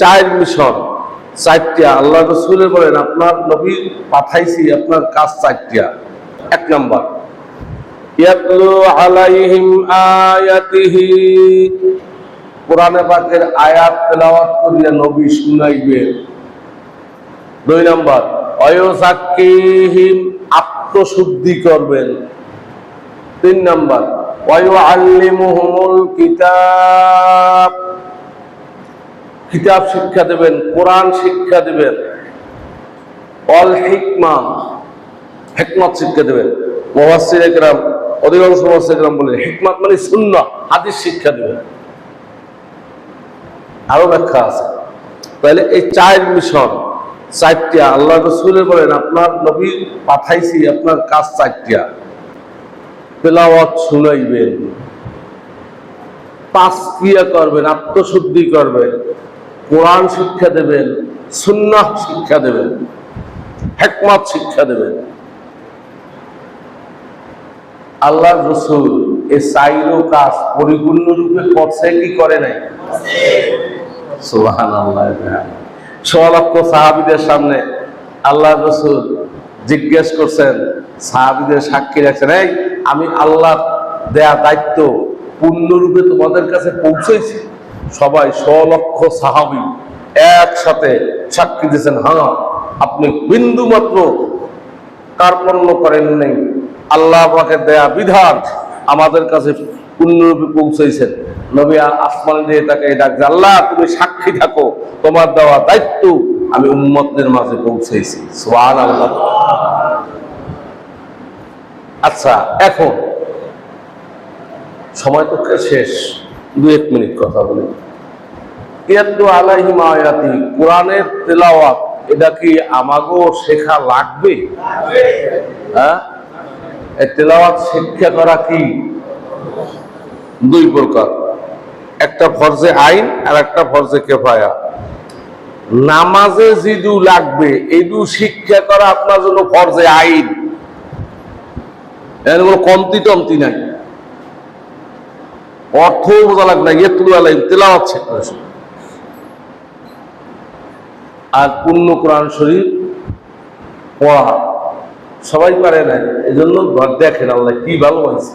চার মিশন, চারটিয়া। আল্লাহ রসুলের বলেন, আপনার নবী পাঠাইছি, আপনার কাজ চারটিয়া। এক নম্বর আত্মশুদ্ধি করবেন। তিন নম্বর, ওয়ায়ুআল্লিমুহুমুল কিতাব। কিতাব শিক্ষা দেবেন, কোরআন শিক্ষা দেবেন, অল হিকমা, হেকমত শিক্ষা দেবেন। মহাসির একরাম, অধিকাংশ মহাসির একরাম বলে হিকমত মানে শূন্য হাদিস শিক্ষা দেবেন। আরও ব্যাখ্যা আছে। তাহলে এই চার মিশন চারটিয়া আল্লাহ রসুলের বলেন, আপনার নবী পাঠাইছি, আপনার কাজ চারটিয়া তেলাওয়াত শুনাইবেন পাঁচ ক্রিয়া করবেন, আত্মশুদ্ধি করবেন কোরআন শিক্ষা দেবেন, সুন্নাহ শিক্ষা দেবেন, হেকমত শিক্ষা দেবেন। আল্লাহ রসুল এ চাইরো কাজ পরিপূর্ণ রূপে করছে, কি করে নাই? লক্ষ সাহাবিদের সামনে আল্লাহ রসুল জিজ্ঞেস করছেন, সাহাবিদের সাক্ষী রাখছেন, এই, আমি আল্লাহ দেয়া দায়িত্ব পূর্ণরূপে তোমাদের কাছে পৌঁছেছি? সবাই লক্ষ সাহাবি একসাথে সাক্ষী দিয়েছেন হ্যাঁ আপনি বিন্দু মাত্র কার্পণ্য করেন নাই। আল্লাহ আপনাকে দেয়া বিধান আমাদের কাছে পূর্ণরূপে পৌঁছেছেন। নবী আসমান দিয়ে তাকে ডাকছে আল্লাহ, তুমি সাক্ষী থাকো। তোমার দেওয়া দায়িত্ব আমি উম্মতদের মাঝে পৌঁছেছি। সোয়ান আল্লাহ আচ্ছা এখন সময় তো শেষ। দু এক মিনিট কথা বলি। তেলাওয়াত, এটা কি আমাগো শেখা লাগবে? হ্যাঁ? তেলাওয়াত শিক্ষা করা কি? দুই প্রকার। একটা ফরজে আইন আর একটা ফরজে কেফায়া। নামাজে জিদু লাগবে এদু শিক্ষা করা আপনার জন্য ফরজে আইন। কমতি টমতি নাই। অর্থ বোঝা লাগবে না ইয়ে তুলু আলাইম তেলাওয়াত শিক্ষা আর পূর্ণ কোরআন শরীফ পড়া, সবাই পারে না এই জন্য দেখেন আল্লাহ কি ভালো হয়েছে,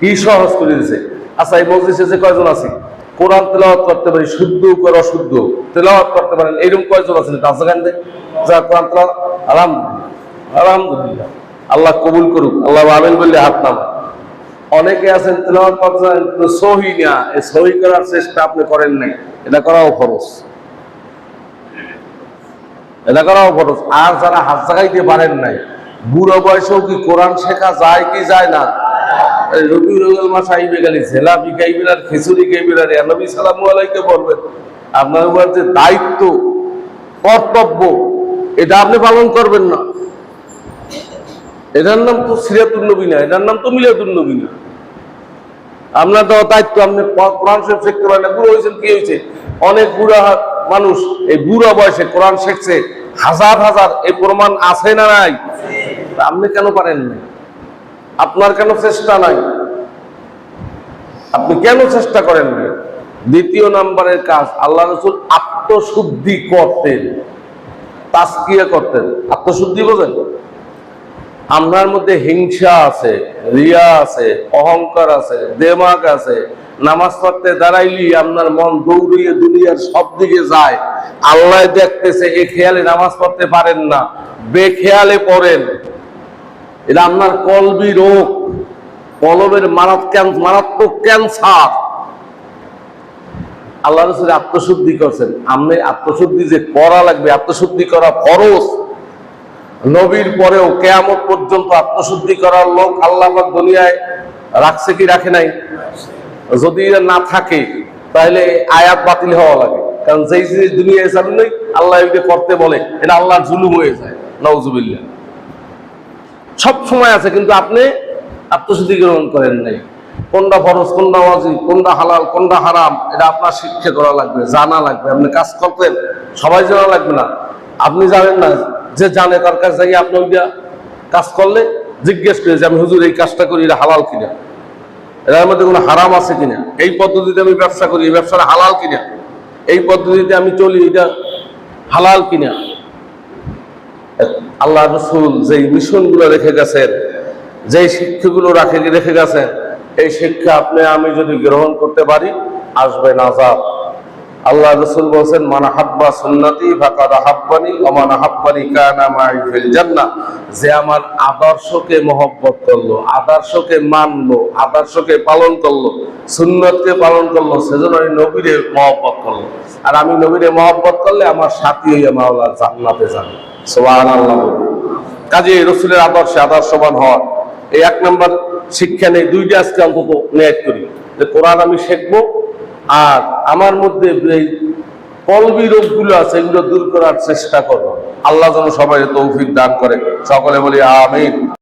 কি সহজ করে দিয়েছে। আচ্ছা এই মসজিদে যে কয়জন আছে? কোরআন তেলাওয়াত করতে পারি, শুদ্ধ করে অশুদ্ধ। তেলাওয়াত করতে পারেন এইরকম কয়জন আছেন কাছে গান যা কোরআন তেলাওয়াত, আলহামদুলিল্লাহ আলহামদুলিল্লাহ। আল্লাহ কবুল করুক, আল্লাহ আমিন বললে হাত নামা অনেকে আছেন, তেলাওয়াত করতে সহি না। এই সহি করার চেষ্টা আপনি করেন নাই। এটা করাও খরচ এটা করাও খরচ আর যারা হাত জাগাইতে পারেন নাই, বুড়ো বয়সেও কি কোরআন শেখা যায় কি যায় না? রবি রুগেল মাস আইবে গেলে ঝেলাপি খাইবেন আর খিচুড়ি খাইবেন আর নবী সালামু আলাইকে বলবেন, আপনার উপর যে দায়িত্ব, কর্তব্য, এটা আপনি পালন করবেন না। এটার নাম তো সিরাতুল নবী না, এটার নাম তো মিলাতুল নবী না। আপনার তো দায়িত্ব, আপনি কোরআন শরীফ শিখতে পারেন বুড়ো হয়েছেন, কি হয়েছে? অনেক বুড়া মানুষ, এই বুড়া বয়সে কোরআন শিখছে, হাজার হাজার, এই প্রমাণ আছে না নাই? আপনি কেন পারেন না আপনার কেন চেষ্টা নাই? আপনি কেন চেষ্টা করেন না দ্বিতীয় নাম্বারের কাজ, আল্লাহ রসুল আত্মশুদ্ধি করতেন। তাস্কিয়া করতেন। আত্মশুদ্ধি বোঝেন? আপনার মধ্যে হিংসা আছে, রিয়া আছে, অহংকার আছে দেমাগ আছে। নামাজ পড়তে দাঁড়াইলি আপনার মন দৌড়িয়ে দুনিয়ার সব দিকে যায়। আল্লাহ দেখতেছে, এ খেয়ালে নামাজ পড়তে পারেন না, বেখেয়ালে পড়েন। এটা আপনার কলবি রোগ, কলবের মারাত্মক ক্যান্সার। আল্লাহ রসুল আত্মশুদ্ধি করছেন। আপনি আত্মশুদ্ধি যে করা লাগবে, আত্মশুদ্ধি করা ফরজ। নবীর পরেও কেয়ামত পর্যন্ত আত্মশুদ্ধি করার লোক আল্লাহ দুনিয়ায় রাখছে কি রাখে নাই? যদি না থাকে, তাহলে আয়াত বাতিল হওয়া লাগে। কারণ যেই জিনিস দুনিয়ায় নেই আল্লাহ করতে বলে, এটা আল্লাহর জুলুম হয়ে যায়। নওজুবিল্লাহ সব সময় আছে, কিন্তু আপনি আত্মশুদ্ধি গ্রহণ করেন নাই। কোনটা ফরজ, কোনটা ওয়াজিব, কোনটা হালাল, কোনটা হারাম, এটা আপনার শিক্ষা করা লাগবে, জানা লাগবে। আপনি কাজ করতেন, সবাই জানা লাগবে না। আপনি জানেন না যে জানে তার কাছে যাই আপনি ওইটা কাজ করলে জিজ্ঞেস করে যে আমি হুজুর এই কাজটা করি, এটা হালাল কিনা? এটার মধ্যে কোনো হারাম আছে কিনা? এই পদ্ধতিতে আমি ব্যবসা করি, এই ব্যবসাটা হালাল কিনা? এই পদ্ধতিতে আমি চলি, এটা হালাল কিনা? আল্লাহ রসুল যেই মিশনগুলো রেখে গেছেন, যেই শিক্ষাগুলো রাখে রেখে গেছেন, এই শিক্ষা আপনি, আমি যদি গ্রহণ করতে পারি, আসবে নাজাব আল্লাহ রসুল বলছেন, মানা হাব্বা সুন্নতি ফাকাদ হাব্বানি ওমান হাব্বানি কানা মাই ফিল জান্নাহ। যে আমার আদর্শকে মহব্বত করল, আদর্শকে মানলো, আদর্শকে পালন করল, সুন্নতকে পালন করল, সেজন্য আমি নবীরে মহব্বত করল। আর আমি নবীরে মহব্বত করলে আমার সাথী হইয়া মাওলা জান্নাতে যাবে। সুবহানাল্লাহ কাজে রসুলের আদর্শে আদর্শবান হওয়ার এই এক নম্বর শিক্ষা নেই, দুইটা আজকে অন্তত নিয়ত করি। যে কোরআন আমি শিখব আর আমার মধ্যে এই কলবি রোগগুলো আছে, এগুলো দূর করার চেষ্টা করো। আল্লাহ যেন সবাই তৌফিক দান করে। সকলে বলি, আমিন।